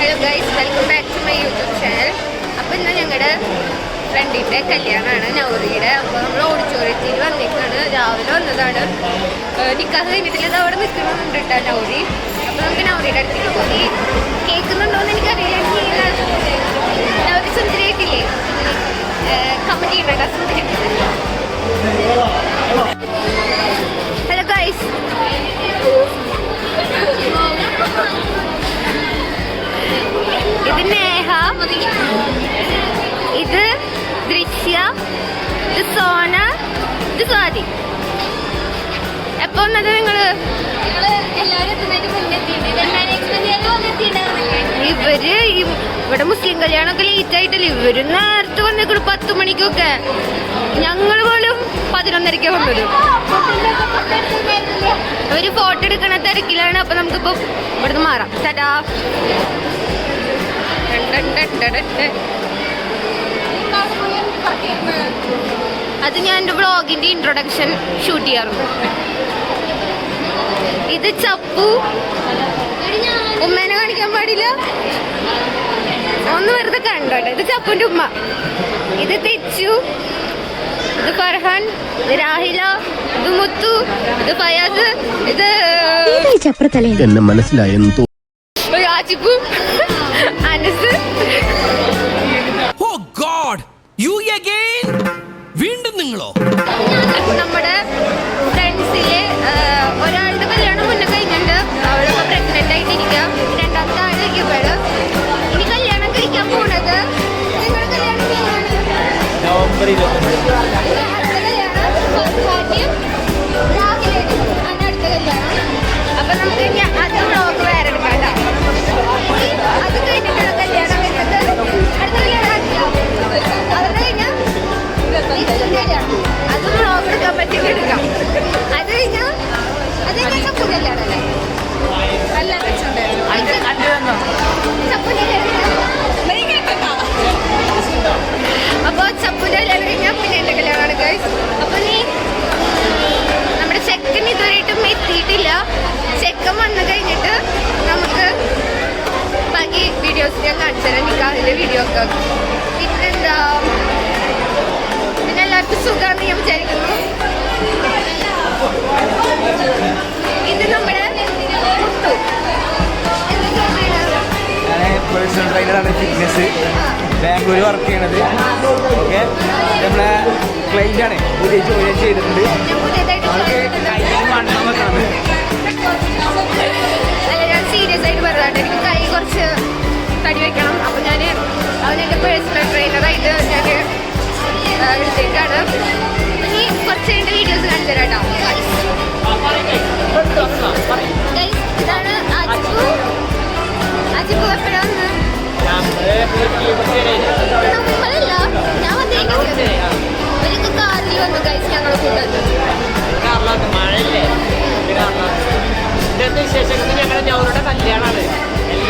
Hello guys welcome back to my YouTube channel അപ്പോൾ ഇന്ന് ഞങ്ങളുടെ ഫ്രണ്ടിന്റെ കല്യാണമാണ് നൗറിയുടെ അപ്പോൾ നമ്മൾ ഓഡിറ്റോറിയത്തിൽ വന്നിട്ടാണ് രാവിലെ വന്നതാണ്. നിക്കാഹ് കഴിഞ്ഞിട്ടില്ല. അവിടെ നിൽക്കുന്നുണ്ട് കേട്ടോ നൗറി. അപ്പോൾ നമുക്ക് നൗറിയുടെ അടുത്തേക്ക് പോയി. കേൾക്കുന്നുണ്ടോയെന്ന് എനിക്കറിയില്ല. എനിക്ക് നൗറി സുന്ദരിയായിട്ടില്ലേ? കമ്പനി ഉണ്ടാക്കാൻ സുന്ദരി ഇത് നേഹ ഇത് ദൃശ്യ ഇത് സോന ഇത് സ്വാതി. എപ്പോ വന്നത് നിങ്ങൾ? ഇവർ ഇവിടെ മുസ്ലിം കല്യാണമൊക്കെ ലേറ്റ് ആയിട്ടല്ലേ? ഇവർ നേരത്തെ വന്നേക്കുള്ളൂ പത്ത് മണിക്കൊക്കെ. ഞങ്ങൾ പോലും പതിനൊന്നരക്കാ വന്നത്. അവർ ഫോട്ടോ എടുക്കണ തിരക്കിലാണ്. അപ്പൊ നമുക്കിപ്പോ ഇവിടുന്ന് മാറാം. തടാ അത് ഞാൻ എന്റെ വ്ളോഗിന്റെ ഇൻട്രൊഡക്ഷൻ ഷൂട്ട് ചെയ്യാറുണ്ട്. ഇത് ചപ്പു. ഉമ്മേനെ കാണിക്കാൻ പാടില്ല? ഒന്ന് വെറുതെ കണ്ടോട്ടെ ഇത്? ചപ്പുന്റെ ഉമ്മ. ഇത് തെച്ചു. ഇത് ഫർഹാൻ. ഇത് രാഹില. ഇത് മുത്തു. ഇത് ഫയാസ്. ഇത് എന്നെ മനസ്സിലായെന്ന് തോന്നുന്നു. അടുത്ത നിക്കാഹിന്റെ വീഡിയോ ഒക്കെ. പിന്നെന്താ? പിന്നെ എല്ലാവർക്കും സുഖമാണെന്ന് ഞാൻ വിചാരിക്കുന്നു. ഇത് നമ്മുടെ പേഴ്സണൽ ട്രെയിനറാണ് ഫിറ്റ്നസ് ബാംഗ്ലൂർ വർക്ക് ചെയ്യണത്. ഓക്കെ? നമ്മളെ ക്ലൈന്റ് ആണ്. പുതിയ ജോലി ചെയ്തിട്ടുണ്ട്. അവർക്ക് വണ്ണം അല്ല ഞാൻ സീരിയസ് ആയിട്ട് പറയാണ്ട് എനിക്ക് കൈ കുറച്ച് തടി വെക്കണം. അപ്പൊ ഞാൻ അവൻ എന്റെ പേഴ്സണൽ ട്രെയിനറായിട്ട് ഞാൻ എടുത്തേക്കാണ്. ഇനി കുറച്ച് രണ്ട് വീഡിയോസ് കാണിച്ചു തരാം കേട്ടോ Guys, ഇതാണ് അജിബു. അജിബു എപ്പോഴാ വന്ന് നമ്മളല്ല ഞാൻ വന്നേക്കുന്നത്. ഇവരൊക്കെ കാറിൽ വന്നു ഗൈസ് ഞങ്ങളെ കൂട്ടത്തിൽ. മഴയില്ലേ? വിശേഷങ്ങൾ ഞങ്ങളുടെ ഞങ്ങളുടെ കല്യാണമാണ്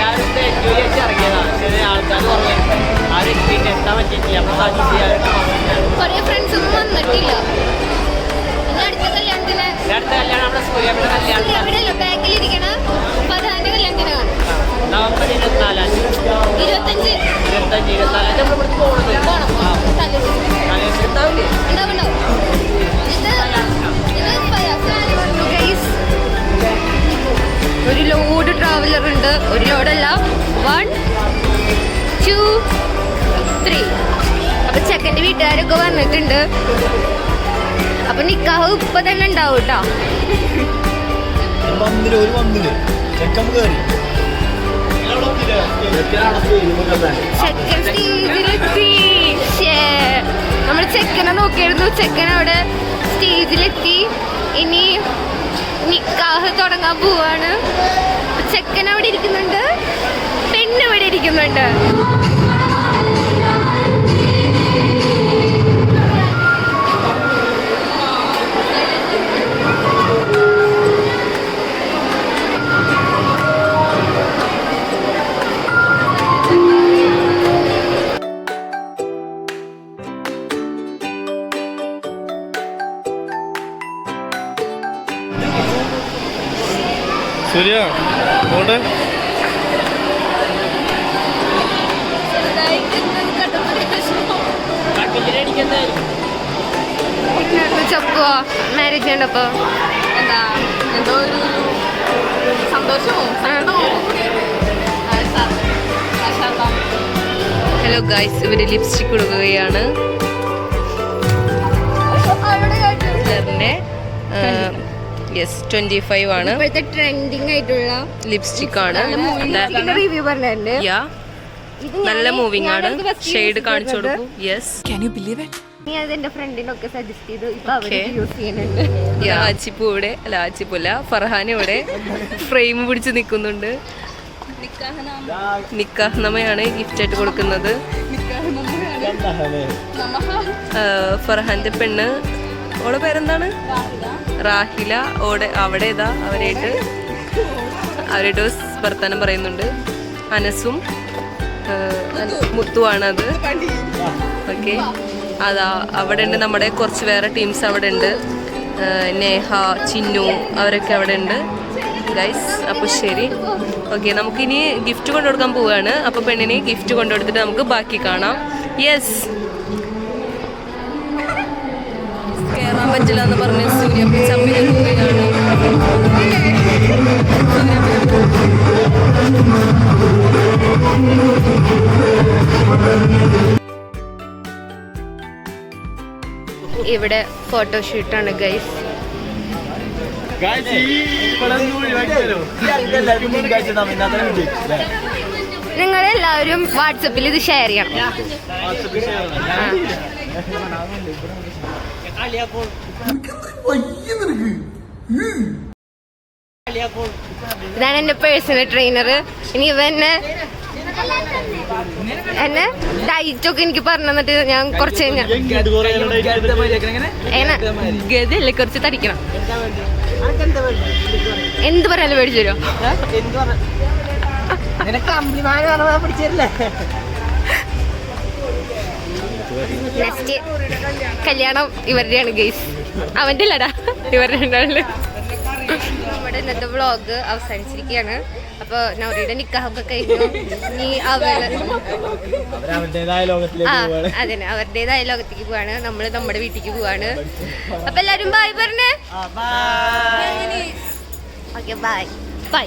എല്ലാവരും എൻജോയ് ചെയ്ത് ഇറങ്ങിയതാണ് ചെറിയ ആൾക്കാർ പറഞ്ഞു ആ ഒരു എക്സ്പീരിയൻസ് എത്താൻ പറ്റിയിട്ടില്ല അപ്പൊ സാധി ചെയ്യാനായിട്ട് കുറേ ഫ്രണ്ട്സ് ഒന്നും വന്നിട്ടില്ല. അടുത്ത കല്യാണത്തിന് അടുത്ത കല്യാണം നമ്മുടെ സൂര്യയുടെ കല്യാണം എവിടെയല്ല ബാക്കിലിരിക്കണ പതാന്റെ കല്യാണത്തിനാണ് നവംബർ ഇരുപത്തിനാലാം തീയതി. ഇരുപത്തഞ്ച്. ഇരുപത്തഞ്ച് ഇരുപത്തിനാലാം തീയതി. നമ്മൾ പോകുന്നത് പോണം. ചെക്കന്റെ വീട്ടുകാരൊക്കെ വന്നിട്ടുണ്ട്. അപ്പൊ നിക്കാഹ് ഇപ്പൊ തന്നെ ഉണ്ടാവും കേട്ടോ ചെക്കൻ സ്റ്റേജിലെത്തി. നമ്മൾ ചെക്കനെ നോക്കിയിരുന്നു. ചെക്കൻ അവിടെ സ്റ്റേജിലെത്തി. ഇനി നിക്കാഹ് തുടങ്ങാൻ പോവാണ്. ചെക്കൻ അവിടെ ഇരിക്കുന്നുണ്ട്. പെണ്ണ് ഇവിടെ ഇരിക്കുന്നുണ്ട്. സൂര്യ അങ്ങോട്ട്. ചപ്പോ മാരേജ് ചെയ്യണ്ടപ്പോ എന്താ എന്തോ ഒരു സന്തോഷവും ഹലോ ഗായ്സ് ഇവർ ലിപ്സ്റ്റിക് കൊടുക്കുകയാണ്. യെസ് ട്വന്റി ഫൈവ് ആണ്. ഇപ്പോഴത്തെ ട്രെൻഡിങ് ആയിട്ടുള്ള ലിപ്സ്റ്റിക് ആണ്. റിവ്യൂ പറഞ്ഞിട്ടുണ്ട്. യാ നല്ല മൂവിങ് ആണ്. ഷെയ്ഡ് കാണിച്ചു. കൊടുക്കൂ. യെസ് നീ അത് എന്റെ ഫ്രണ്ടിനൊക്കെ സജസ്റ്റ് ചെയ്തു. ഇപ്പൊ അവർ യൂസ് ചെയ്യുന്നുണ്ട്. യാ ആച്ചിപ്പു ഇവിടെ. അല്ല ആച്ചിപ്പല്ല ഫർഹാൻ ഇവിടെ. ഫ്രെയിം പിടിച്ച് നിൽക്കുന്നുണ്ട് നിക്കാഹ് നമയാണ് ഗിഫ്റ്റ് ആയിട്ട് കൊടുക്കുന്നത്. ആ, ഫർഹാന്റെ പെണ്ണ് ഓളെ പേരെന്താണ്? റാഹില ഓടെ അവിടെ ഇതാ അവരായിട്ട്. അവരായിട്ട് വർത്തമാനം പറയുന്നുണ്ട്. അനസും ആ, മുത്തുവാണ് അത് ഓക്കെ. അതാ അവിടെ ഉണ്ട് നമ്മുടെ കുറച്ച് വേറെ ടീംസ് അവിടെ ഉണ്ട് നേഹ ചിന്നു അവരൊക്കെ അവിടെ ഉണ്ട് ഗൈസ് അപ്പോൾ ശരി. ഓക്കെ നമുക്കിനി ഗിഫ്റ്റ് കൊണ്ടുകൊടുക്കാൻ പോവുകയാണ് അപ്പോൾ പെണ്ണിന് ഗിഫ്റ്റ് കൊണ്ടുകൊടുത്തിട്ട് നമുക്ക് ബാക്കി കാണാം. യെസ്. കയറാൻ പറ്റില്ല എന്ന് പറഞ്ഞ് സൂര്യ ചമ്മി നിൽക്കുകയാണ് ഇവിടെ ഫോട്ടോഷൂട്ടാണ് ഗൈസ് നിങ്ങൾ എല്ലാവരും വാട്സപ്പിൽ ഇത് ഷെയർ ചെയ്യണം. ഇതാണ് എന്റെ പേഴ്സണൽ ട്രെയിനർ ഇനി ഇവ എന്നെ എന്നെ ഡയറ്റ് ഒക്കെ എനിക്ക് പറഞ്ഞു തന്നിട്ട് ഞാൻ കുറച്ച് ഗതല്ലേ കുറച്ച് തടിക്കണം എന്ത് പറയാലും മേടിച്ചു തരുമോ നെക്സ്റ്റ് കല്യാണം ഇവരുടെയാണ് ഗെയ്സ് അവന്റെ അല്ലടാ ഇവരുടെ നമ്മുടെ ഇന്നത്തെ വ്ളോഗ് അവസാനിച്ചിരിക്കുകയാണ്. അപ്പൊ നൗറിയുടെ നിക്കാഹൊക്കെ കഴിഞ്ഞു. നീ ആ പോവാണ്. അതന്നെ അവരുടേതായ ലോകത്തേക്ക് പോവാണ്. നമ്മൾ നമ്മുടെ വീട്ടിലേക്ക് പോവാണ്. അപ്പൊ എല്ലാരും ബായ് പറഞ്ഞേ. Okay bye bye